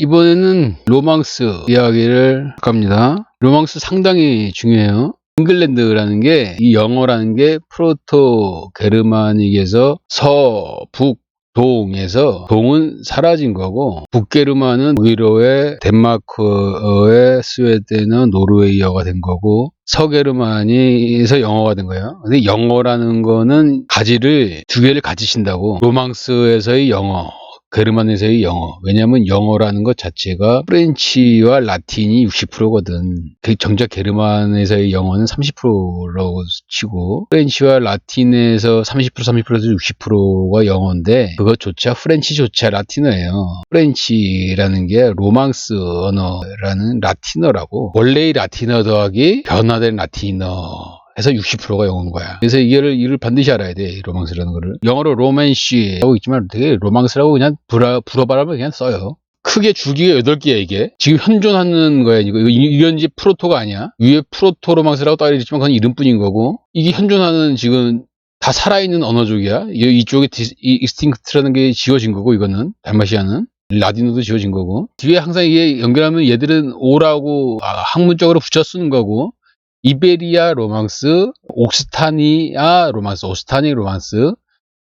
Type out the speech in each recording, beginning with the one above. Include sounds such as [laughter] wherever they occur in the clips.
이번에는 로망스 이야기를 합니다. 로망스 상당히 중요해요. 잉글랜드라는 게 이 영어라는 게 프로토 게르마닉에서 서, 북, 동에서 동은 사라진 거고 북게르만은 오히려의 덴마크어의 스웨덴은 노르웨이어가 된 거고 서게르만이에서 영어가 된 거예요. 근데 영어라는 거는 가지를 두 개를 가지신다고 로망스에서의 영어 게르만에서의 영어. 왜냐하면 영어라는 것 자체가 프렌치와 라틴이 60%거든. 그 정작 게르만에서의 영어는 30%라고 치고 프렌치와 라틴에서 30% 30%에서 60%가 영어인데 그것조차 프렌치조차 라틴어예요. 프렌치라는 게 로망스 언어라는 라틴어라고 원래의 라틴어 더하기 변화된 라틴어 해서 60%가 영어인 거야. 그래서 이거를, 이걸 반드시 알아야 돼. 이 로망스라는 거를. 영어로 로맨시 하고 있지만 되게 로망스라고 그냥 불어, 불어바라면 그냥 써요. 크게 줄기가 8개야, 이게. 지금 현존하는 거야, 이거. 이건 이제 프로토가 아니야. 위에 프로토 로망스라고 따로 있지만 그건 이름뿐인 거고. 이게 현존하는 지금 다 살아있는 언어족이야. 이- 이쪽에 익스팅크트라는 게 지어진 거고, 이거는. 달마시아는. 라디노도 지어진 거고. 뒤에 항상 이게 연결하면 얘들은 오라고 아, 학문적으로 붙여 쓰는 거고. 이베리아 로망스, 옥스타니아 로망스, 오스타니 로망스,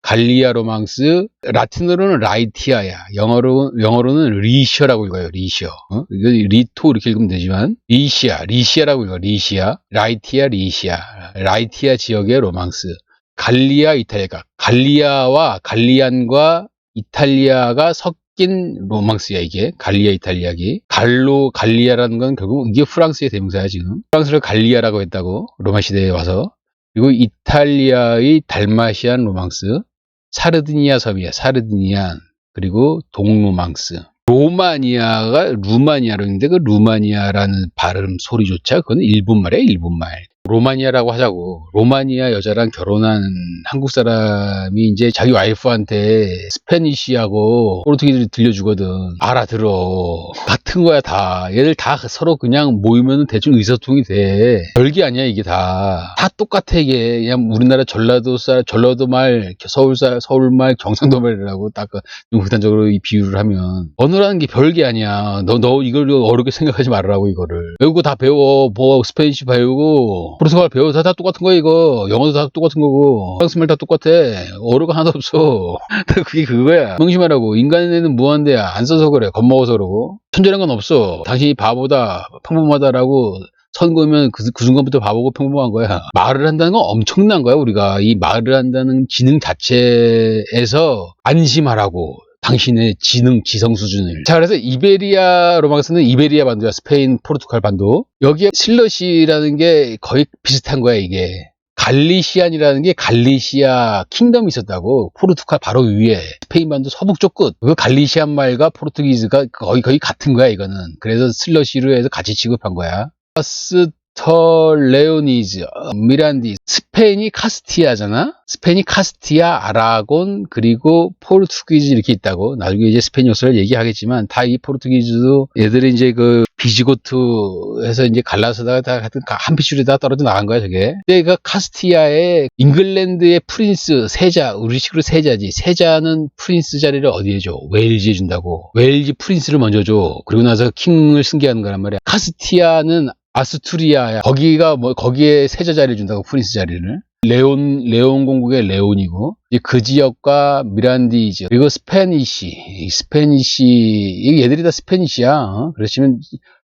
갈리아 로망스, 라틴어로는 라이티아야. 영어로, 영어로는 리셔라고 읽어요, 리셔. 어? 리토 이렇게 읽으면 되지만, 리시아, 리시아라고 읽어요, 리시아. 라이티아, 리시아. 라이티아 지역의 로망스. 갈리아, 이탈리아. 갈리아와 갈리안과 이탈리아가 섞 인 로망스야, 이게. 갈리아, 이탈리아기. 갈로, 갈리아라는 건 결국 이게 프랑스의 대명사야, 지금. 프랑스를 갈리아라고 했다고, 로마 시대에 와서. 그리고 이탈리아의 달마시안 로망스, 사르디니아 섬이야, 사르디니안. 그리고 동로망스. 로마니아가 루마니아로 있는데 그 루마니아라는 발음 소리조차 그건 일본말이야, 일본말. 로마니아라고 하자고. 로마니아 여자랑 결혼한 한국 사람이 이제 자기 와이프한테 스페니쉬하고 포르투기를 들려주거든. 알아들어. 같은 거야, 다. 얘들 다 서로 그냥 모이면 대충 의사소통이 돼. 별게 아니야, 이게 다. 다 똑같아, 이게. 그냥 우리나라 전라도 쌀, 전라도 말, 서울살, 서울 말, 경상도 말이라고 딱 그, 좀 극단적으로 이 비유를 하면. 언어라는 게 별게 아니야. 너, 너 이걸 어렵게 생각하지 말라고, 이거를. 외우고 다 배워. 뭐, 스페니쉬 배우고, 포르투갈 배워. 다, 다 똑같은 거야, 이거. 영어도 다 똑같은 거고. 프랑스말 다 똑같아. 거 하나도 없어. [laughs] 그게 그거야. 명심하라고. 인간에는 무한대야. 안 써서 그래. 겁먹어서 그러고. 천재란 건 없어. 당신이 바보다, 평범하다라고 선 그으면 그, 그 순간부터 바보고 평범한 거야. 말을 한다는 건 엄청난 거야, 우리가. 이 말을 한다는 지능 자체에서 안심하라고. 당신의 지능, 지성 수준을. 자, 그래서 이베리아 로망스는 이베리아 반도야. 스페인, 포르투갈 반도. 여기에 슬러시라는 게 거의 비슷한 거야, 이게. 갈리시안이라는 게 갈리시아 킹덤이 있었다고. 포르투갈 바로 위에. 스페인 반도 서북쪽 끝. 그 갈리시안 말과 포르투기즈가 거의, 거의 같은 거야, 이거는. 그래서 슬러시로 해서 같이 취급한 거야. 스 터 레오니즈, 어, 미란디, 스페인이 카스티아잖아? 스페인이 카스티아, 아라곤, 그리고 포르투기즈 이렇게 있다고. 나중에 이제 스페인 역사를 얘기하겠지만, 다 이 포르투기즈도 얘들이 이제 그 비지고트에서 이제 갈라서다가 다 하여튼 한 피줄에다 떨어져 나간 거야, 저게. 근데 그 카스티아의 잉글랜드의 프린스, 세자, 우리식으로 세자지. 세자는 프린스 자리를 어디에 줘? 웨일즈에 준다고. 웨일즈 프린스를 먼저 줘. 그리고 나서 킹을 승계하는 거란 말이야. 카스티아는 아스투리아야. 거기가 뭐 거기에 세자 자리를 준다고 프린스 자리를. 레온 레온 공국의 레온이고 그 지역과 미란디즈 그리고 스페니시 이 스페니시 이 얘들이 다 스페니시야. 어? 그렇지만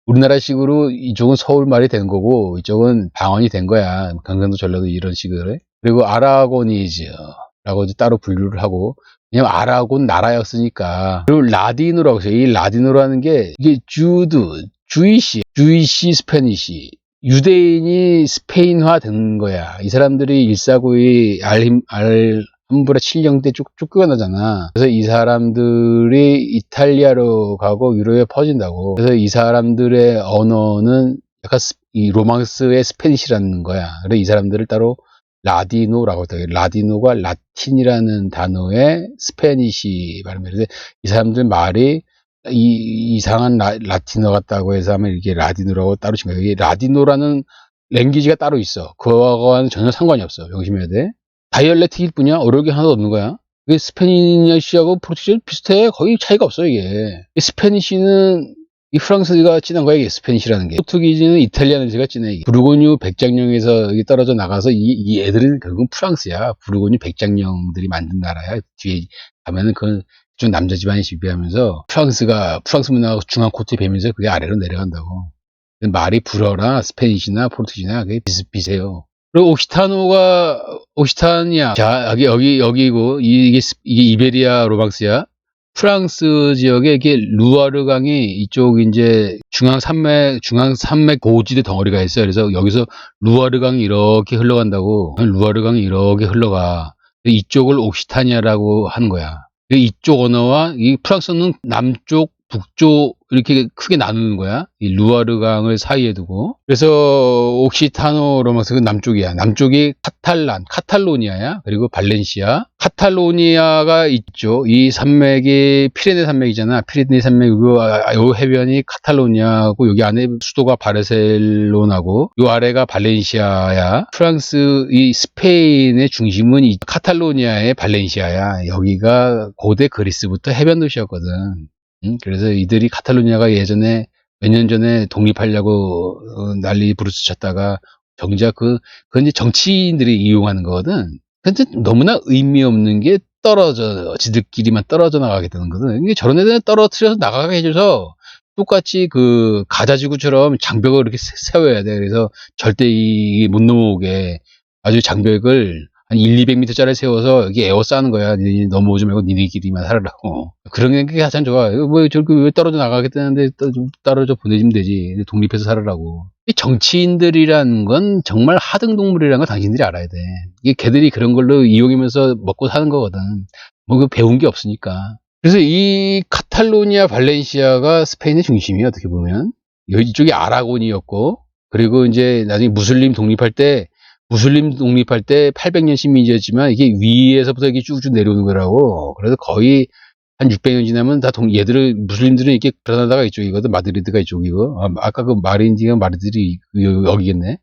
우리나라식으로 이쪽은 서울 말이 되는 거고 이쪽은 방언이 된 거야. 경상도 전라도 이런 식으로. 그리고 아라고니즈라고 따로 분류를 하고 왜냐면 아라곤 나라였으니까. 그리고 라디노라고 해서 이 라디노라는 게 이게 주드, 주이시, 주이시 스페니시. 유대인이 스페인화 된 거야. 이 사람들이 일사구이 알힘, 알, 함부라 칠령 때 쭉, 쫓겨나잖아. 그래서 이 사람들이 이탈리아로 가고 유럽에 퍼진다고. 그래서 이 사람들의 언어는 약간 스- 이 로망스의 스페니시라는 거야. 그래서 이 사람들을 따로 라디노라고 해요. 라디노가 라틴이라는 단어의 스페니시 발음인데 이 사람들 말이 이 이상한 라, 라틴어 같다고 해서 하면 이게 라디노라고 따로 친 거예요. 이게 라디노라는 랭귀지가 따로 있어. 그거와는 전혀 상관이 없어. 명심해야 돼. 다이얼렉트일 뿐이야. 어려울 게 하나도 없는 거야. 이게 스페니쉬하고 포르투갈이 비슷해. 거의 차이가 없어, 이게. 이 스페니쉬는 이 프랑스가 진한 거야, 이게 스페니쉬라는 게. 포르투기즈는 이탈리아는지가 진해. 이게. 부르고뉴 백장령에서 이게 떨어져 나가서 이, 이 애들은 결국은 프랑스야. 부르고뉴 백장령들이 만든 나라야. 뒤에 가면은 그건 좀 남자 집안이 지배하면서 프랑스가, 프랑스 문화가 중앙 코트에 배면서 그게 아래로 내려간다고. 말이 불어나 스페니쉬나 포르투기나 그게 비슷비슷해요. 그리고 옥시타노가 옥시타니아 자 여기 여기 여기고 이게 스- 이게 이베리아 로망스야. 프랑스 지역에 이게 루아르 강이 이쪽 이제 중앙 산맥 중앙 산맥 고지대 덩어리가 있어요. 그래서 여기서 루아르 강이 이렇게 흘러간다고 루아르 강이 이렇게 흘러가. 이쪽을 옥시타니아라고 하는 거야. 이쪽 언어와 이 프랑스는 남쪽 북쪽 이렇게 크게 나누는 거야. 이 루아르 강을 사이에 두고. 그래서 옥시타노 로마스는 남쪽이야. 남쪽이 카탈란, 카탈로니아야. 그리고 발렌시아. 카탈로니아가 있죠. 이 산맥이 피레네 산맥이잖아. 피레네 산맥 요, 아, 요 해변이 카탈로니아고 여기 안에 수도가 바르셀로나고 요 아래가 발렌시아야. 프랑스 이 스페인의 중심은 이 카탈로니아의 발렌시아야. 여기가 고대 그리스부터 해변 도시였거든. 음, 그래서 이들이 카탈루냐가 예전에 몇 년 전에 독립하려고 어, 난리 부르스 쳤다가 정작 그, 그건 이제 정치인들이 이용하는 거거든. 근데 너무나 의미 없는 게 떨어져, 지들끼리만 떨어져 나가게 되는 거거든. 이게 저런 애들은 떨어뜨려서 나가게 해줘서 똑같이 그 가자지구처럼 장벽을 이렇게 세- 세워야 돼. 그래서 절대 이 못 넘어오게 아주 장벽을 한 1, 200m짜리 세워서 여기 에워싸는 거야. 니네 넘어오지 말고 니네끼리만 살아라고. 그런 게 가장 좋아. 뭐 저렇게 왜 떨어져 나가겠다는데 떨어져 보내주면 되지. 독립해서 살아라고. 이 정치인들이라는 건 정말 하등 동물이라는 걸 당신들이 알아야 돼. 이게 걔들이 그런 걸로 이용하면서 먹고 사는 거거든. 뭐 그 배운 게 없으니까. 그래서 이 카탈로니아 발렌시아가 스페인의 중심이에요. 어떻게 보면. 여- 이쪽이 아라곤이었고 그리고 이제 나중에 무슬림 독립할 때 무슬림 독립할 때 800년 식민지였지만 이게 위에서부터 이렇게 쭉쭉 내려오는 거라고. 그래서 거의 한 600년 지나면 다 동, 얘들은, 무슬림들은 이렇게 그라나다가 이쪽이거든. 마드리드가 이쪽이고. 아, 까그 마린디가 마드리드이 여- 여기겠네.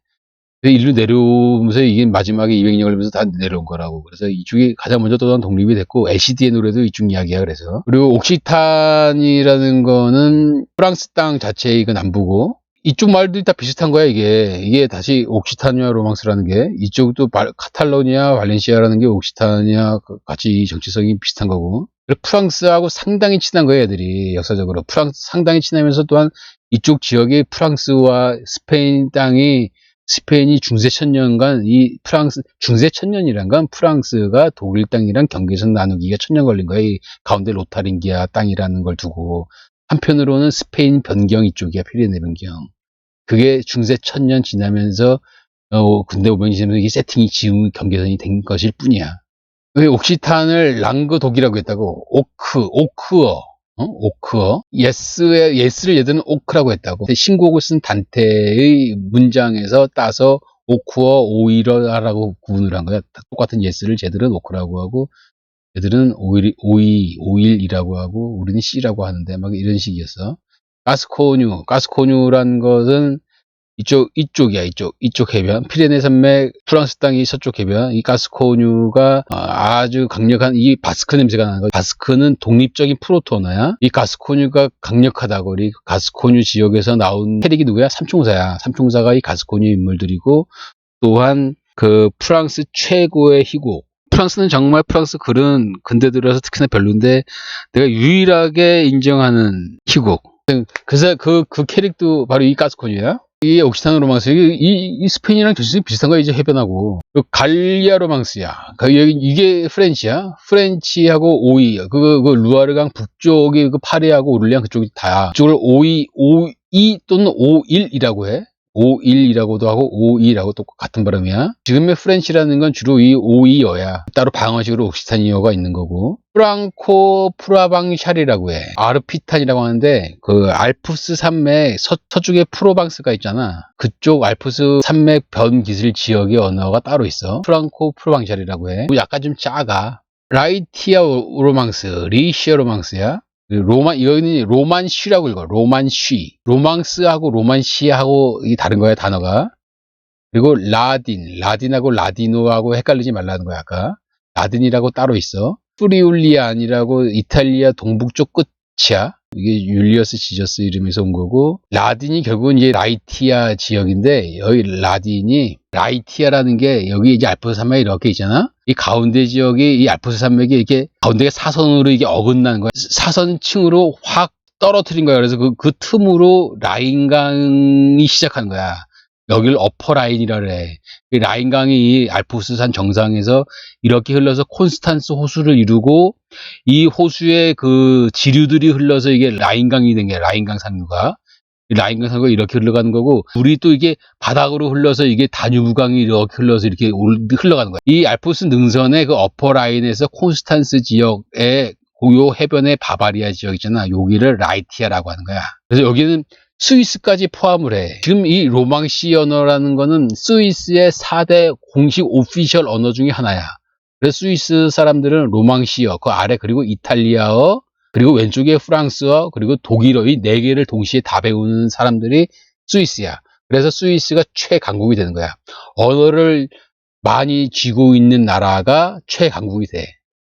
일로 내려오면서 이게 마지막에 200년 걸리면서 다 내려온 거라고. 그래서 이쪽이 가장 먼저 또한 독립이 됐고, 애시디의 노래도 이쪽 이야기야, 그래서. 그리고 옥시탄이라는 거는 프랑스 땅 자체의 그 남부고, 이쪽 말들이 다 비슷한 거야, 이게. 이게 다시 옥시타니아 로망스라는 게, 이쪽도 발- 카탈로니아, 발렌시아라는 게 옥시타니아 그 같이 정치성이 비슷한 거고. 프랑스하고 상당히 친한 거예요, 애들이. 역사적으로. 프랑스 상당히 친하면서 또한 이쪽 지역이 프랑스와 스페인 땅이 스페인이 중세 천년간 이 프랑스 중세 천년이란 건 프랑스가 독일 땅이랑 경계선 나누기가 천년 걸린 거예요. 이 가운데 로타링기아 땅이라는 걸 두고 한편으로는 스페인 변경 이쪽이야 피레네 변경. 그게 중세 천년 지나면서 어 근대 오병이 지나면서 이게 세팅이 지금 경계선이 된 것일 뿐이야. 왜 옥시탄을 랑그 독이라고 했다고? 오크 오크어. 어? 오크어? 예스의 예스를 얘들은 오크라고 했다고. 신곡을 쓴 단테의 문장에서 따서 오크어 오이러라고 구분을 한 거야. 똑같은 예스를 쟤들은 오크라고 하고 얘들은 오일 오이 오일이라고 하고 우리는 씨라고 하는데 막 이런 식이었어 가스코뉴 가스코뉴란 것은 이쪽, 이쪽이야, 이쪽, 이쪽 해변. 피레네 산맥, 프랑스 땅이 서쪽 해변. 이 가스코뉴가 어, 아주 강력한, 이 바스크 냄새가 나는 거야. 바스크는 독립적인 프로토 언어야. 이 가스코뉴가 강력하다고. 이 가스코뉴 지역에서 나온 캐릭이 누구야? 삼총사야. 삼총사가 이 가스코뉴 인물들이고, 또한 그 프랑스 최고의 희곡. 프랑스는 정말 프랑스 글은 근대 들어서 특히나 별론데, 내가 유일하게 인정하는 희곡. 그래서 그, 그 캐릭도 바로 이 가스코뉴야. 이 옥시타노 로망스, 이, 이, 이 스페인이랑 전술이 비슷한 거야, 이제 해변하고. 그 갈리아 로망스야. 그 여기, 이게 프렌치야. 프렌치하고 오이. 그, 그 루아르강 북쪽이 그 파리하고 오를리앙 그쪽이 다야. 그쪽을 오이, 오이 또는 오일이라고 해. 오일이라고도 하고 오이라고 또 같은 발음이야. 지금의 프렌치라는 건 주로 이 오이어야. 따로 방어식으로 옥시타니어가 있는 거고. 프랑코 프라방샬이라고 해. 아르피탄이라고 하는데 그 알프스 산맥 서, 서쪽에 프로방스가 있잖아. 그쪽 알프스 산맥 변 기술 지역의 언어가 따로 있어. 프랑코 프로방샬이라고 해. 약간 좀 작아. 라이티아 로망스, 리시아 로망스야. 로만 여기는 로만쉬라고 읽어. 로만쉬. 로망스하고 로만시하고 이 다른 거야 단어가. 그리고 라딘, 라딘하고 라디노하고 헷갈리지 말라는 거야 아까. 라딘이라고 따로 있어. 프리울리안이라고 이탈리아 동북쪽 끝이야. 이게 율리어스 지저스 이름에서 온 거고 라딘이 결국은 이제 라이티아 지역인데 여기 라딘이 라이티아라는 게 여기 이제 알프스 산맥이 이렇게 있잖아. 이 가운데 지역이 이 알프스 산맥이 이렇게 가운데가 사선으로 이게 어긋나는 거야. 사선층으로 확 떨어뜨린 거야. 그래서 그, 그 틈으로 라인강이 시작하는 거야. 여기를 어퍼 라인이라 그래. 이 라인강이 이 알프스산 정상에서 이렇게 흘러서 콘스탄스 호수를 이루고 이 호수의 그 지류들이 흘러서 이게 라인강이 된 게 라인강 산류가 이 라인 강 산류가 이렇게 흘러가는 거고 물이 또 이게 바닥으로 흘러서 이게 다뉴브강이 이렇게 흘러서 이렇게 올- 흘러가는 거야. 이 알프스 능선의 그 어퍼 라인에서 콘스탄스 지역의 고요 해변의 바바리아 지역 있잖아. 여기를 라이티아라고 하는 거야. 그래서 여기는 스위스까지 포함을 해. 지금 이 로망시 언어라는 거는 스위스의 4대 공식 오피셜 언어 중에 하나야. 그래서 스위스 사람들은 로망시어, 그 아래 그리고 이탈리아어, 그리고 왼쪽에 프랑스어, 그리고 독일어 이네 개를 동시에 다 배우는 사람들이 스위스야. 그래서 스위스가 최강국이 되는 거야. 언어를 많이 쥐고 있는 나라가 최강국이 돼.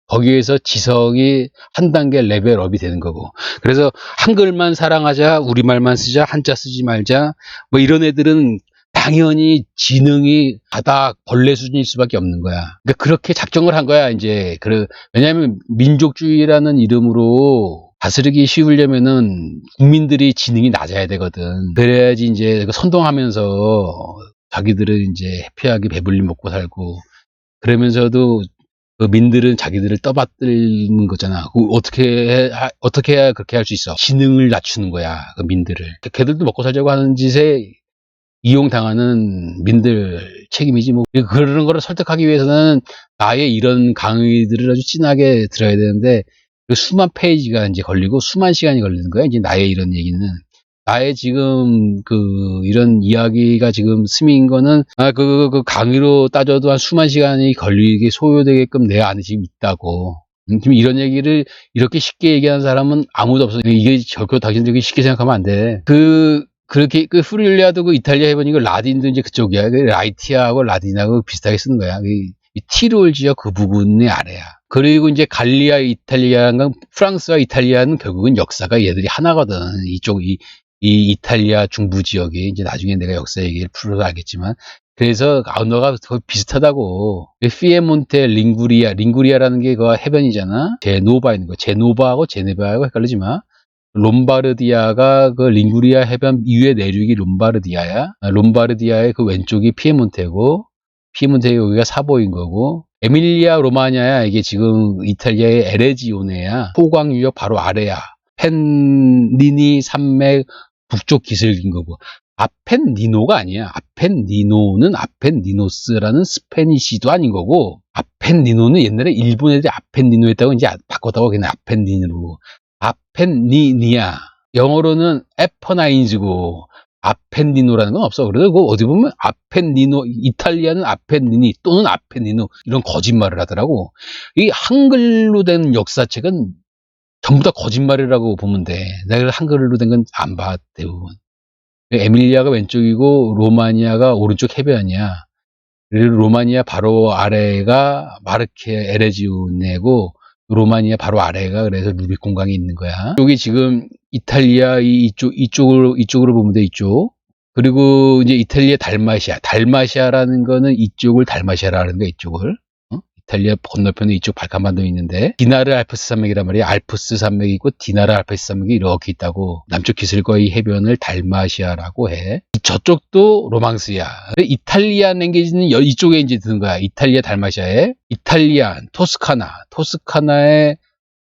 거기에서 지성이 한 단계 레벨업이 되는 거고. 그래서 한글만 사랑하자, 우리말만 쓰자, 한자 쓰지 말자, 뭐 이런 애들은 당연히 지능이 바닥 벌레 수준일 수밖에 없는 거야. 그러니까 그렇게 작정을 한 거야, 이제. 그, 왜냐하면 민족주의라는 이름으로 다스리기 쉬우려면은 국민들이 지능이 낮아야 되거든. 그래야지 이제 선동하면서 자기들은 이제 해피하게 배불리 먹고 살고 그러면서도 그 민들은 자기들을 떠받드는 거잖아. 그 어떻게 어떻게 해야 그렇게 할 수 있어? 지능을 낮추는 거야, 그 민들을. 걔들도 먹고 살자고 하는 짓에 이용당하는 민들 책임이지 뭐 그런 거를 설득하기 위해서는 나의 이런 강의들을 아주 진하게 들어야 되는데 그 수만 페이지가 이제 걸리고 수만 시간이 걸리는 거야 이제 나의 이런 얘기는 나의 지금 그 이런 이야기가 지금 스미인 거는 아그 그 강의로 따져도 한 수만 시간이 걸리게 소요되게끔 내 안에 지금 있다고 음, 지금 이런 얘기를 이렇게 쉽게 얘기하는 사람은 아무도 없어. 이게 결코 당신들이 쉽게 생각하면 안 돼. 그, 그렇게, 그 프릴리아도 그 이탈리아 해보니까 라딘도 이제 그쪽이야. 그 라이티아하고 라딘하고 비슷하게 쓰는 거야. 이, 이 티롤 지역 그 부분의 아래야. 그리고 이제 갈리아, 이탈리아가 프랑스와 이탈리아는 결국은 역사가 얘들이 하나거든. 이쪽, 이, 이 이탈리아 중부 지역이 이제 나중에 내가 역사 얘기를 풀어서 알겠지만 그래서 언어가 거의 비슷하다고. 피에몬테, 링구리아, 링구리아라는 게 그 해변이잖아. 제노바 있는 거. 제노바하고 제네바하고 헷갈리지 마. 롬바르디아가 그 링구리아 해변 이후의 내륙이 롬바르디아야. 아, 롬바르디아의 그 왼쪽이 피에몬테고, 피에몬테 여기가 사보인 거고, 에밀리아 로마냐야. 이게 지금 이탈리아의 에레지오네야. 포광 유역 바로 아래야. 펜니니 산맥 북쪽 기슭인 거고. 아펜니노가 아니야. 아펜니노는 아펜니노스라는 스페니시도 아닌 거고, 아펜니노는 옛날에 일본 애들이 아펜니노 했다고 이제 바꿨다고 그냥 아펜니노로. 아펜니니아. 영어로는 에퍼나인즈고, 아펜니노라는 건 없어. 그래서 그 어디 보면 아펜니노, 이탈리아는 아펜니니 또는 아펜니노 이런 거짓말을 하더라고. 이 한글로 된 역사책은 전부 다 거짓말이라고 보면 돼. 내가 한글로 된 건 안 봐, 대부분. 에밀리아가 왼쪽이고 로마니아가 오른쪽 해변이야. 그리고 로마니아 바로 아래가 마르케 에레지오네고 로마니아 바로 아래가 그래서 루비콘강이 있는 거야. 여기 지금 이탈리아 이- 이쪽 이쪽으로 이쪽으로 보면 돼 이쪽. 그리고 이제 이탈리아 달마시아. 달마시아라는 거는 이쪽을 달마시아라는 거야 이쪽을. 어? 이탈리아 건너편에 이쪽 발칸반도 있는데 디나르 알프스 산맥이란 말이야. 알프스 산맥이 있고 디나르 알프스 산맥이 이렇게 있다고. 남쪽 기슭과의 해변을 달마시아라고 해. 저쪽도 로망스야. 근데 이탈리안 랭귀지는 여- 이쪽에 이제 드는 거야. 이탈리아 달마시아에 이탈리안, 토스카나, 토스카나의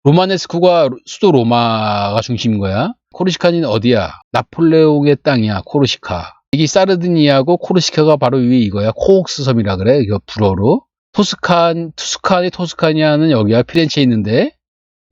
로마네스코가 수도 로마가 중심인 거야. 코르시카는 어디야? 나폴레옹의 땅이야. 코르시카. 이게 사르디니아고 코르시카가 바로 위에 이거야. 코옥스 섬이라 그래. 이거 불어로. 토스칸, 투스칸의 토스카니아는 여기야. 피렌체에 있는데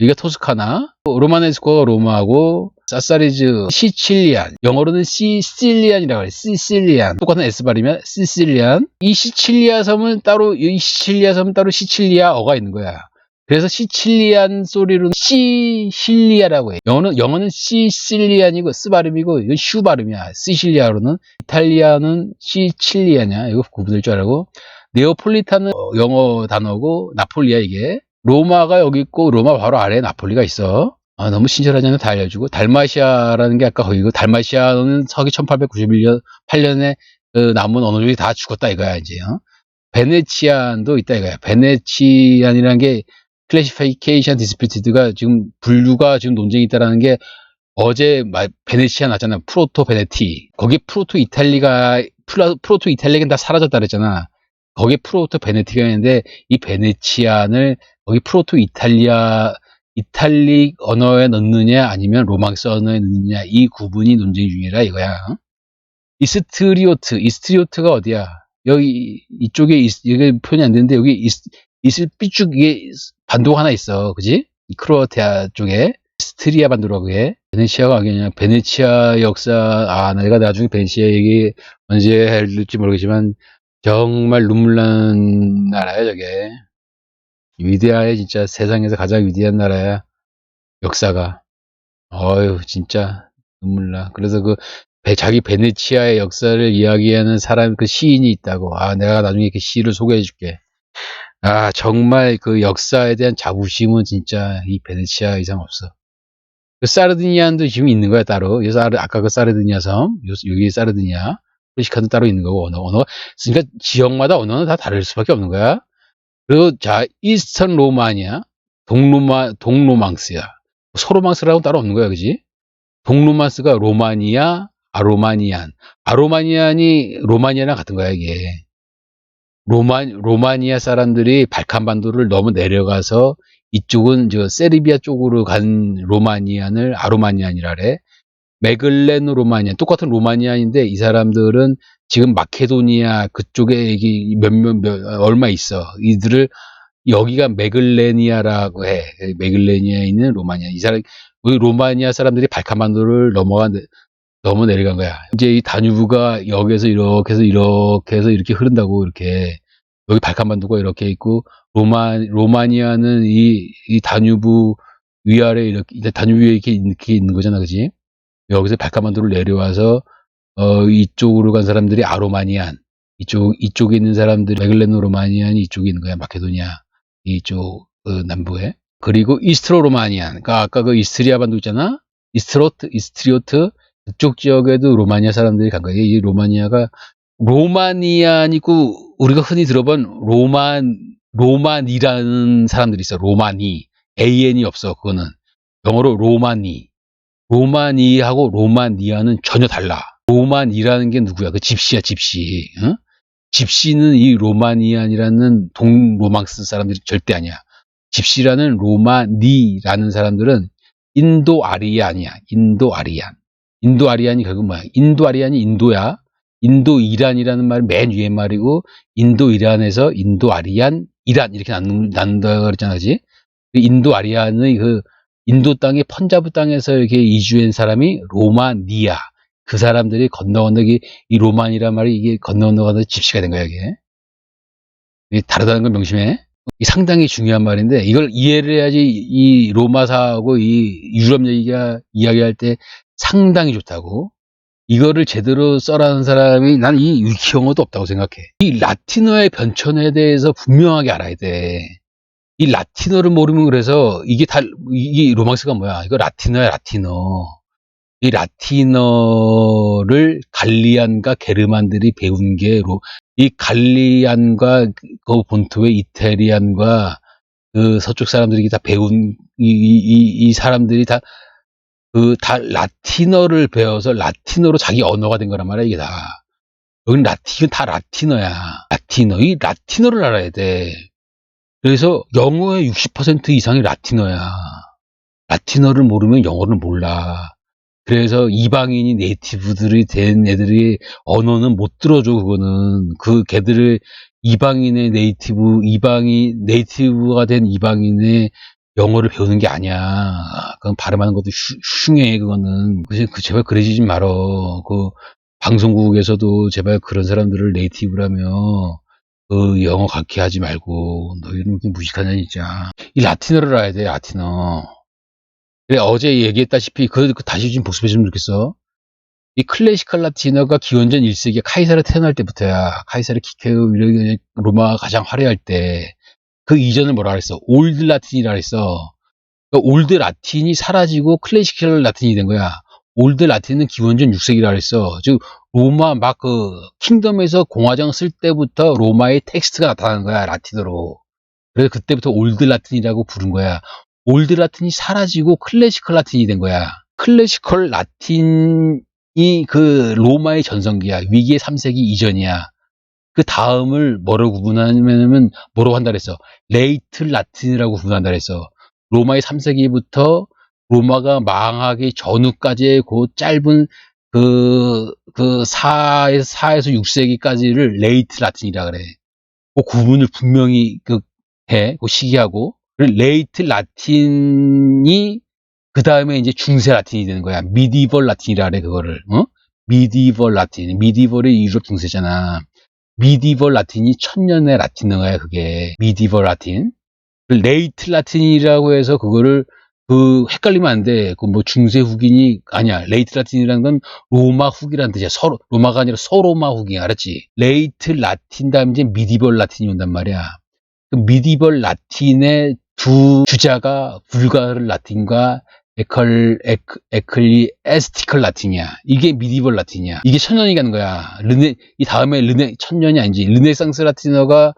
여기가 토스카나. 로마네스코가 로마하고 사사리즈 시칠리안 영어로는 시실리안이라고 해요. 시실리안 똑같은 S 발음이면 시실리안 이 시칠리아 섬은 따로 이 시칠리아 섬은 따로 시칠리아어가 있는 거야. 그래서 시칠리안 소리로는 시실리아라고 해. 영어는 영어는 시실리안이고 스 발음이고 이건 슈 발음이야. 시실리아로는 이탈리아는 시칠리아냐 이거 구분될 줄 알고 네오폴리탄은 어, 영어 단어고 나폴리아 이게 로마가 여기 있고 로마 바로 아래에 나폴리가 있어. 아, 너무 친절하잖아. 다 알려주고. 달마시아라는 게 아까 거기고 달마시아는 서기 1891년 8년에 그 남은 언어들이 다 죽었다 이거야 이제. 어? 베네치안도 있다 이거야. 베네치안이라는 게 클래시피케이션 디스피티드가 지금 분류가 지금 논쟁이 있다라는 게 어제 말 베네치아 나잖아. 프로토 베네티. 거기 프로토 이탈리가 프로토 이탈리아는 다 사라졌다 그랬잖아. 거기 프로토 베네티가 있는데 이 베네치안을 거기 프로토 이탈리아 이탈릭 언어에 넣느냐 아니면 로망스 언어에 넣느냐 이 구분이 논쟁 중이라 이거야. 어? 이스트리오트 이스트리오트가 어디야? 여기 이쪽에 이스- 이게 표현이 안 되는데 여기 이스 이슬 삐쭉 이게 반도가 하나 있어, 그지? 이 크로아티아 쪽에 스트리아 반도라고 해. 베네치아가 아니냐? 베네치아 역사 아 내가 나중에 베네치아 얘기 언제 할지 모르겠지만 정말 눈물 나는 나라야 저게. 위대해 진짜 세상에서 가장 위대한 나라야 역사가. 어휴 진짜 눈물 나. 그래서 그 베- 자기 베네치아의 역사를 이야기하는 사람 그 시인이 있다고. 아 내가 나중에 그 시를 소개해 줄게. 아 정말 그 역사에 대한 자부심은 진짜 이 베네치아 이상 없어. 그 사르디니안도 지금 있는 거야 따로. 그래서 아까 그 사르디니아 섬 요- 여기 사르디니아 시카도 따로 있는 거고 언어 언어 그러니까 지역마다 언어는 다 다를 수밖에 없는 거야. 그리고 자 이스턴 로마니아 동로마 동로망스야. 소로망스라고 따로 없는 거야 그지? 동로망스가 로마니아 아로마니안. 아로마니안이 로마니아랑 같은 거야 이게. 로마 로마니아 사람들이 발칸반도를 너무 내려가서 이쪽은 저 세르비아 쪽으로 간 로마니안을 아로마니안이라 그래 메글렌 로마니안 똑같은 로마니안인데 이 사람들은 지금 마케도니아 그쪽에 이게 몇몇 몇, 얼마 있어. 이들을 여기가 메글레니아라고 해. 메글레니아에 있는 로마니아. 이 사람 로마니아 사람들이 발칸반도를 넘어가 넘어 내려간 거야. 이제 이 다뉴브가 여기에서 이렇게 해서 이렇게 해서 이렇게 흐른다고 이렇게 여기 발칸반도가 이렇게 있고 로마 로마니아는 이, 이 다뉴브 위아래 이렇게 다뉴브 위에 이렇게, 이렇게 있는 거잖아, 그지? 여기서 발칸반도를 내려와서 어, 이쪽으로 간 사람들이 아로마니안, 이쪽, 이쪽에 있는 사람들이 메글레노 로마니안이 이쪽에 있는 거야, 마케도니아. 이쪽, 그 남부에. 그리고 이스트로 로마니안. 그러니까 아까 그 이스트리아 반도 있잖아? 이스트로트, 이스트리오트. 그쪽 지역에도 로마니아 사람들이 간 거야. 이 로마니아가, 로마니안이고, 우리가 흔히 들어본 로만, 로만이라는 사람들이 있어. 로마니. AN이 없어, 그거는. 영어로 로마니. 로마니하고 로마니아는 전혀 달라. 로만이라는 게 누구야? 그 집시야, 집시. 응? 집시는 이 로마니안이라는 동로망스 사람들이 절대 아니야. 집시라는 로마니라는 사람들은 인도 아리안이야. 인도 아리안. 인도 아리안이 결국 뭐야? 인도 아리안이 인도야. 인도 이란이라는 말은 맨 위에 말이고 인도 이란에서 인도 아리안 이란 이렇게 나눈, 나눈다 그랬잖아, 그지? 인도 아리안의 그 인도 땅의 펀자브 땅에서 이렇게 이주한 사람이 로마니아. 그 사람들이 건너 건너기 이 로만이란 말이 이게 건너 건너 가서 집시가 된 거야 이게. 이게 다르다는 걸 명심해. 이 상당히 중요한 말인데 이걸 이해를 해야지 이 로마사하고 이 유럽 얘기가 이야기할 때 상당히 좋다고. 이거를 제대로 써라는 사람이 난 이 위키 영어도 없다고 생각해. 이 라틴어의 변천에 대해서 분명하게 알아야 돼. 이 라틴어를 모르면 그래서 이게 다, 이 로망스가 뭐야? 이거 라틴어야, 라틴어. 이 라틴어를 갈리안과 게르만들이 배운 게, 로, 이 갈리안과 그 본토의 이태리안과 그 서쪽 사람들이 다 배운, 이, 이, 이 사람들이 다, 그, 다 라틴어를 배워서 라틴어로 자기 언어가 된 거란 말이야, 이게 다. 여긴 라틴, 다 라틴어야. 라틴어. 이 라틴어를 알아야 돼. 그래서 영어의 60% 이상이 라틴어야. 라틴어를 모르면 영어를 몰라. 그래서 이방인이 네이티브들이 된 애들이 언어는 못 들어줘, 그거는. 그 걔들을 이방인의 네이티브, 이방이, 네이티브가 된 이방인의 영어를 배우는 게 아니야. 그건 발음하는 것도 흉- 흉해, 그거는. 그, 그 제발 그러지 말어. 그, 방송국에서도 제발 그런 사람들을 네이티브라며, 그 영어 갖게 하지 말고 너희는 무식하냐 진짜 이 라틴어를 알아야 돼 라틴어 그래 어제 얘기했다시피 그, 그 다시 좀 복습해주면 좋겠어 이 클래시컬 라틴어가 기원전 1세기 카이사르 태어날 때부터야 카이사르 키케우 로마가 가장 화려할 때 그 이전을 뭐라 그랬어? 올드 라틴이라 그랬어. 그러니까 올드 라틴이 사라지고 클래시컬 라틴이 된 거야. 올드 라틴은 기원전 6세기라 그랬어. 즉 로마 막 그 킹덤에서 공화정 쓸 때부터 로마의 텍스트가 나타나는 거야 라틴어로. 그래서 그때부터 올드 라틴이라고 부른 거야. 올드 라틴이 사라지고 클래시컬 라틴이 된 거야. 클래시컬 라틴이 그 로마의 전성기야. 위기의 3세기 이전이야. 그 다음을 뭐로 구분하냐면 뭐로 한다 그랬어. 레이트 라틴이라고 구분한다 그랬어. 로마의 3세기부터 로마가 망하기 전후까지의 그 짧은 그, 그 4에서, 4에서 6세기까지를 레이트 라틴이라 그래. 그 구분을 분명히 그 해, 그 시기하고. 레이트 라틴이 그 다음에 이제 중세 라틴이 되는 거야. 미디벌 라틴이라 그래, 그거를. 어? 미디벌 라틴. 미디벌이 유럽 중세잖아. 미디벌 라틴이 천년의 라틴어야, 그게. 미디벌 라틴. 레이트 라틴이라고 해서 그거를 그 헷갈리면 안 돼. 그 뭐 중세 후기니 아니야. 레이트 라틴이라는 건 로마 후기라는 뜻이야. 서로 로마가 아니라 서로마 후기야. 알았지? 레이트 라틴 다음 이제 미디벌 라틴이 온단 말이야. 그 미디벌 라틴의 두 주자가 불가르 라틴과 에컬 에크, 에클 리 에스티컬 라틴이야. 이게 미디벌 라틴이야. 이게 천년이 가는 거야. 르네 이 다음에 르네 천년이 아니지. 르네상스 라틴어가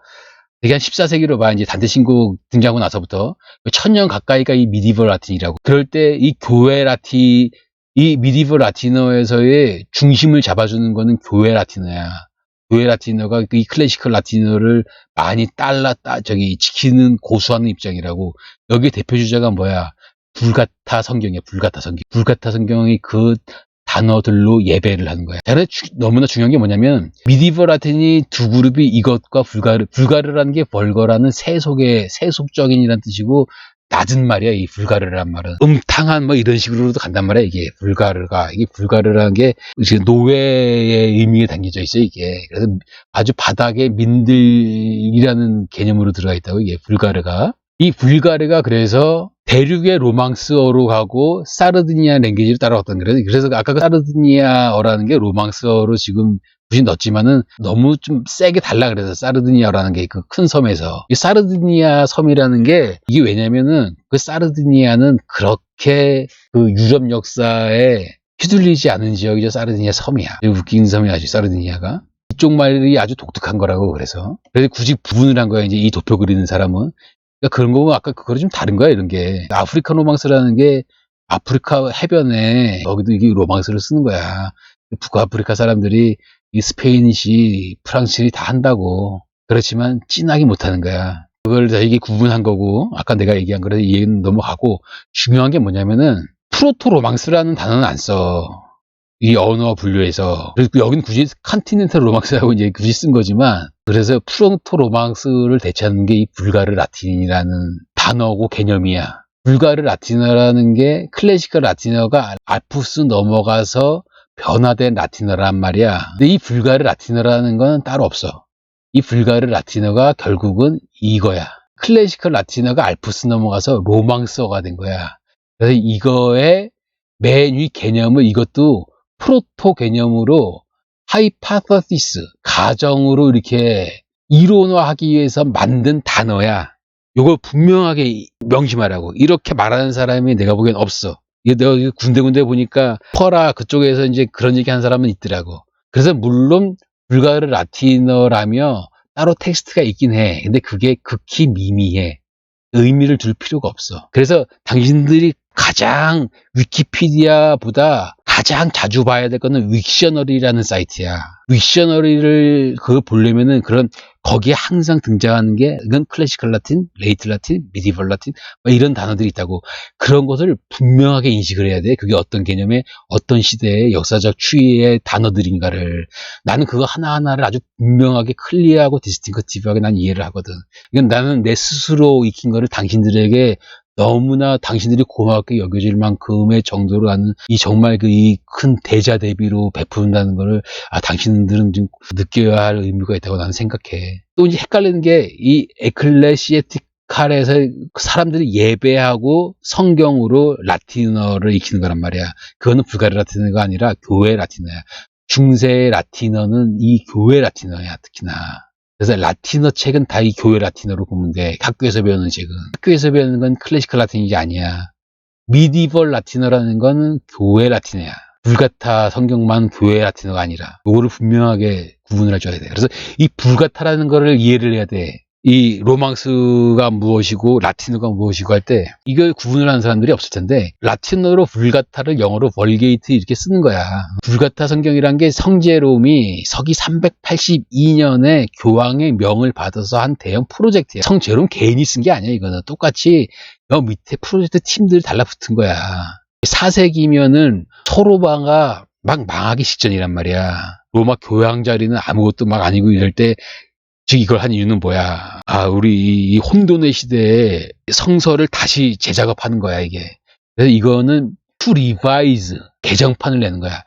되게 한 14세기로 봐 이제 단테 신곡 등장하고 나서부터 천년 가까이가 이 미디벌 라틴이라고. 그럴 때 이 교회 라틴 이 미디벌 라틴어에서의 중심을 잡아주는 거는 교회 라틴어야. 교회 라틴어가 이 클래시컬 라틴어를 많이 딸라 따 저기 지키는 고수하는 입장이라고. 여기 대표 주자가 뭐야? 불가타 성경이야. 불가타 성경. 불가타 성경이 그 단어들로 예배를 하는 거야. 다른 너무나 중요한 게 뭐냐면 미디벌 라틴이 두 그룹이 이것과 불가르 불가르라는 게 벌거라는 세속의 세속적인이란 뜻이고 낮은 말이야 이 불가르란 말은. 음탕한 뭐 이런 식으로도 간단 말이야 이게 불가르가. 이게 불가르라는 게 노예의 의미가 담겨져 있어 이게. 그래서 아주 바닥에 민들이라는 개념으로 들어가 있다고 이게 불가르가 이 불가르가 그래서 대륙의 로망스어로 가고 사르디니아 랭귀지를 따라왔던 거예요. 그래서 아까 그 사르디니아어라는 게 로망스어로 지금 굳이 넣었지만은 너무 좀 세게 달라 그래서 사르디니아라는 게 그 큰 섬에서 이 사르디니아 섬이라는 게 이게 왜냐면은 그 사르디니아는 그렇게 그 유럽 역사에 휘둘리지 않은 지역이죠 사르디니아 섬이야. 웃긴 섬이 아주 사르디니아가. 이쪽 말이 아주 독특한 거라고 그래서 그래서 굳이 부분을 한 거야 이제 이 도표 그리는 사람은 그러니까 그런 거고 아까 그거랑 좀 다른 거야 이런 게. 아프리카 로망스라는 게 아프리카 해변에 여기도 이게 로망스를 쓰는 거야. 북아프리카 사람들이 이 스페인시 프랑스시 다 한다고. 그렇지만 진하게 못하는 거야. 그걸 다 이게 구분한 거고 아까 내가 얘기한 거라서 이 얘기는 넘어가고 중요한 게 뭐냐면은 프로토 로망스라는 단어는 안 써. 이 언어 분류에서 여기는 굳이 컨티넨탈 로망스라고 이제 굳이 쓴 거지만 그래서 프론토 로망스를 대체하는 게 이 불가르 라틴이라는 단어고 개념이야. 불가르 라틴어라는 게 클래시컬 라틴어가 알프스 넘어가서 변화된 라틴어란 말이야. 근데 이 불가르 라틴어라는 건 따로 없어. 이 불가르 라틴어가 결국은 이거야. 클래시컬 라틴어가 알프스 넘어가서 로망스어가 된 거야. 그래서 이거의 맨 위 개념을 이것도 프로토 개념으로 하이파서시스 가정으로 이렇게 이론화하기 위해서 만든 단어야. 이걸 분명하게 명심하라고. 이렇게 말하는 사람이 내가 보기엔 없어. 내가 군데군데 보니까 퍼라 그쪽에서 이제 그런 얘기 하는 사람은 있더라고. 그래서 물론 불가르 라틴어라며 따로 텍스트가 있긴 해. 근데 그게 극히 미미해. 의미를 둘 필요가 없어. 그래서 당신들이 가장 위키피디아보다 가장 자주 봐야 될 거는 윅셔너리라는 사이트야. 윅셔너리를 그거 보려면은 그런 거기에 항상 등장하는 게 이건 클래시컬 라틴, 레이트 라틴, 미디벌 라틴 뭐 이런 단어들이 있다고 그런 것을 분명하게 인식을 해야 돼. 그게 어떤 개념의 어떤 시대의 역사적 추이의 단어들인가를 나는 그거 하나하나를 아주 분명하게 클리어하고 디스팅커티브하게 난 이해를 하거든. 이건 나는 내 스스로 익힌 거를 당신들에게 너무나 당신들이 고맙게 여겨질 만큼의 정도로 나는 이 정말 그 이 큰 대자 대비로 베푼다는 거를 아 당신들은 좀 느껴야 할 의미가 있다고 나는 생각해. 또 이제 헷갈리는 게 이 에클레시에티칼에서 사람들이 예배하고 성경으로 라틴어를 익히는 거란 말이야. 그거는 불가리 라틴어가 아니라 교회 라틴어야. 중세 라틴어는 이 교회 라틴어야 특히나. 그래서 라틴어 책은 다 이 교회 라틴어로 보면 돼. 학교에서 배우는 책은. 학교에서 배우는 건 클래시컬 라틴이 아니야. 미디벌 라틴어라는 건 교회 라틴어야. 불가타 성경만 교회 라틴어가 아니라 이거를 분명하게 구분을 해줘야 돼. 그래서 이 불가타라는 거를 이해를 해야 돼. 이 로망스가 무엇이고 라틴어가 무엇이고 할 때 이걸 구분을 하는 사람들이 없을 텐데 라틴어로 불가타를 영어로 벌게이트 이렇게 쓰는 거야. 불가타 성경이란 게 성제롬이 서기 382년에 교황의 명을 받아서 한 대형 프로젝트야. 성제롬 개인이 쓴 게 아니야 이거는 똑같이 여 밑에 프로젝트 팀들 달라붙은 거야. 4세기면은 서로바가 막 망하기 직전이란 말이야. 로마 교황 자리는 아무것도 막 아니고 이럴 때, 즉 이걸 한 이유는 뭐야? 아, 우리 이 혼돈의 시대에 성서를 다시 재작업하는 거야, 이게. 그래서 이거는 to revise, 개정판을 내는 거야.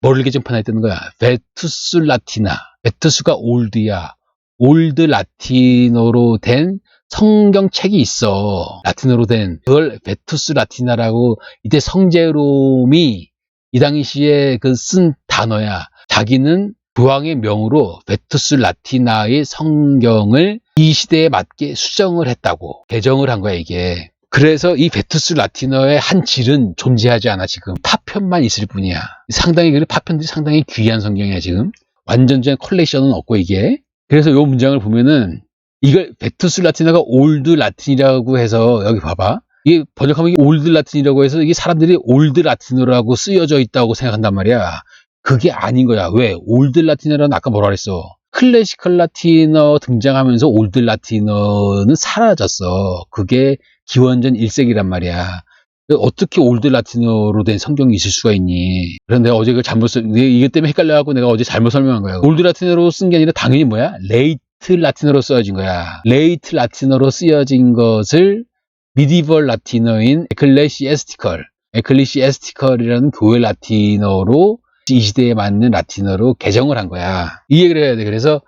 뭐를 개정판했다는 거야? 베투스 라티나. 베투스가 올드야. 올드 라틴어로 된 성경책이 있어. 라틴어로 된 그걸 베투스 라티나라고 이때 성제롬이 이 당시에 그 쓴 단어야. 자기는 교황의 명으로 베투스 라티나의 성경을 이 시대에 맞게 수정을 했다고 개정을 한 거야 이게. 그래서 이 베투스 라틴어의 한 질은 존재하지 않아 지금 파편만 있을 뿐이야. 상당히 그 파편들이 상당히 귀한 성경이야 지금. 완전적인 컬렉션은 없고 이게. 그래서 이 문장을 보면은 이걸 베투스 라틴어가 올드 라틴이라고 해서 여기 봐봐. 이게 번역하면 이게 올드 라틴이라고 해서 이게 사람들이 올드 라틴어라고 쓰여져 있다고 생각한단 말이야. 그게 아닌 거야. 왜? 올드 라틴어라는 아까 뭐라 그랬어? 클래시컬 라틴어 등장하면서 올드 라틴어는 사라졌어. 그게 기원전 1세기란 말이야. 어떻게 올드 라틴어로 된 성경이 있을 수가 있니? 그런데 어제 그 잘못 쓴, 이것 때문에 헷갈려갖고 내가 어제 잘못 설명한 거야. 올드 라틴어로 쓴 게 아니라 당연히 뭐야? 레이트 라틴어로 쓰여진 거야. 레이트 라틴어로 쓰여진 것을 미디벌 라틴어인 에클레시에스티컬, 에클레시에스티컬이라는 교회 라틴어로 이 시대에 맞는 라틴어로 개정을 한 거야. 이 얘기를 해야 돼. 그래서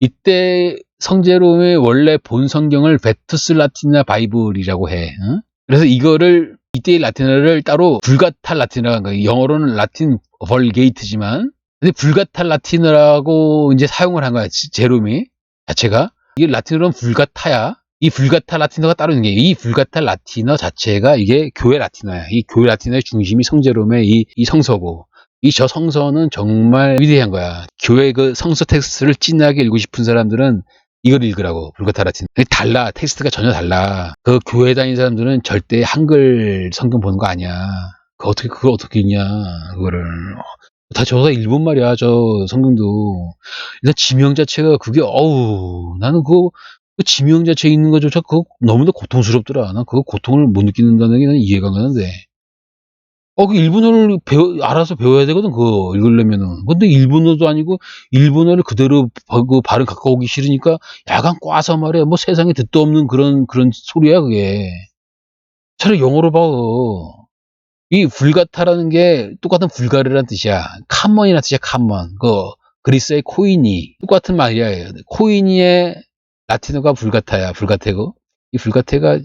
이때 성제롬의 원래 본 성경을 베투스 라틴나 바이블이라고 해. 응? 그래서 이거를 이때의 라틴어를 따로 불가탈 라틴어라고 한 거야. 영어로는 라틴 벌게이트지만 근데 불가탈 라틴어라고 이제 사용을 한 거야. 제롬이 자체가 이게 라틴어로는 불가타야. 이 불가타 라틴어가 따로 있는 게 이 불가타 라틴어 자체가 이게 교회 라틴어야. 이 교회 라틴어의 중심이 성제롬의 이, 이 성서고 이 저 성서는 정말 위대한 거야. 교회 그 성서 텍스트를 찐하게 읽고 싶은 사람들은 이걸 읽으라고 불가타 라틴. 달라 텍스트가 전혀 달라. 그 교회 다니는 사람들은 절대 한글 성경 보는 거 아니야. 그 어떻게 그걸 어떻게 읽냐 그거를 다 저거 일본 말이야 저 성경도 일단 지명 자체가 그게 어우 나는 그거 그 지명 자체에 있는 거조차 그거 너무나 고통스럽더라. 난 그거 고통을 못 느끼는다는 게 나는 이해가 안 가는데. 어, 그 일본어를 배워, 알아서 배워야 되거든, 그거 읽으려면은. 근데 일본어도 아니고, 일본어를 그대로 바- 그 발음 갖고 오기 싫으니까, 약간 꽈서 말이야. 뭐 세상에 듣도 없는 그런, 그런 소리야, 그게. 차라리 영어로 봐. 이 불가타라는 게 똑같은 불가르라는 뜻이야. 카먼이라는 뜻이야, 카먼. 그, 그리스의 코이니. 똑같은 말이야. 코이니의 라틴어가 불가타야, 불가테고. 이 불가테가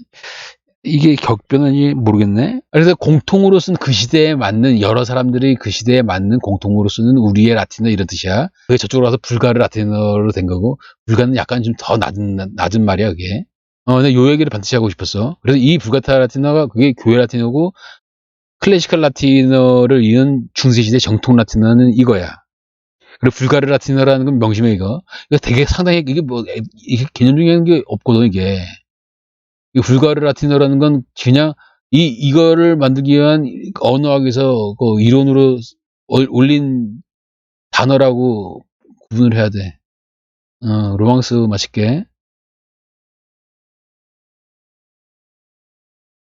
이게 격변은지 모르겠네. 그래서 공통으로 쓴 그 시대에 맞는 여러 사람들이 그 시대에 맞는 공통으로 쓰는 우리의 라틴어 이런 뜻이야. 그게 저쪽으로 와서 불가르 라틴어로 된 거고 불가는 약간 좀 더 낮은 낮은 말이야 그게. 어, 근데 요 얘기를 반드시 하고 싶었어. 그래서 이 불가타 라틴어가 그게 교회 라틴어고 클래시컬 라틴어를 이은 중세시대 정통 라틴어는 이거야. 그리고 불가르 라틴어라는 건 명심해 이거. 이거 되게 상당히 이게 뭐 이게 개념 중에 게 없거든 이게. 이 불가르 라틴어라는 건 그냥 이 이거를 만들기 위한 언어학에서 그 이론으로 올- 올린 단어라고 구분을 해야 돼. 어, 로망스 맛있게.